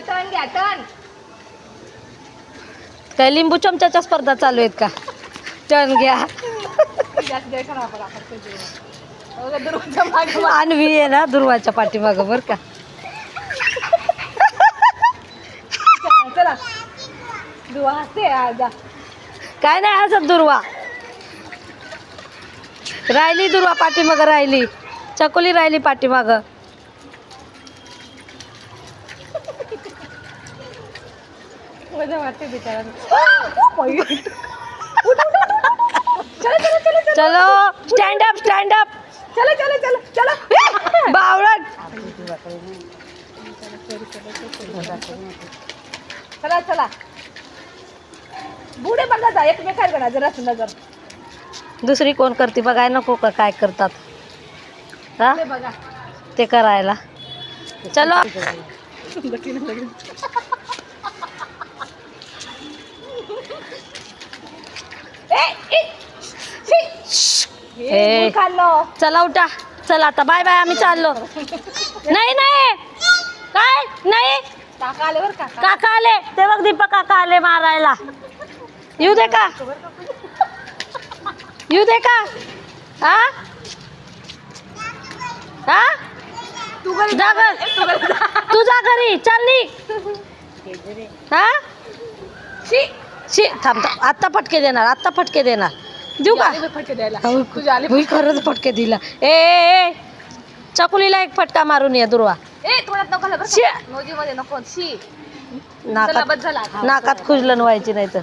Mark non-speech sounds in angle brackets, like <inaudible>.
घ्या टन. काय लिंबू चमच्याच्या स्पर्धा चालू आहेत का? टर्न घ्या. आणवी आहे ना दुर्वाच्या पाठीमागं बरं का? चला दुवा हसते आज. काय नाही हसत दुर्वा. राहिली दुर्वा पाठीमागं राहिली. चकोली राहिली पाठीमागं. मजा वाटते बिचारा <laughs> चला चला चला चलो. स्टँड अप स्टँड अप चला चला चला चला. बावळट. चला चला. बुडे बघा जा एकमेकांकडे जरा नजर. दुसरी कोण करते? बघाय नको का काय करतात? हा? बघा. ते करायला. चलो. <laughs> ए, खाल्लो. चला उठा. चला आता. बाय बाय आम्ही चाललो. नाही नाही. काय? नाही? काका आले बरं काका काका आले. ते बघ दीपक काका आले मारायला. येऊ दे का? येऊ दे का? हा हा तू घरी जा घर. तू जा. घरी. चल नी हा? शी. शी थांब थांब. आत्ता फटके देणार आत्ता फटके देणार. देऊ का? फटके द्यायला. आले भुई खरंच फटके दिला. ए, ए ए. चकुलीला एक फटका मारून ये दुर्वा. ए तोंडात नको घाला बरं शी. का? नोजी मध्ये नको. शी. चला नाकात झाला. नाकात खुजलन व्हायची नाही तर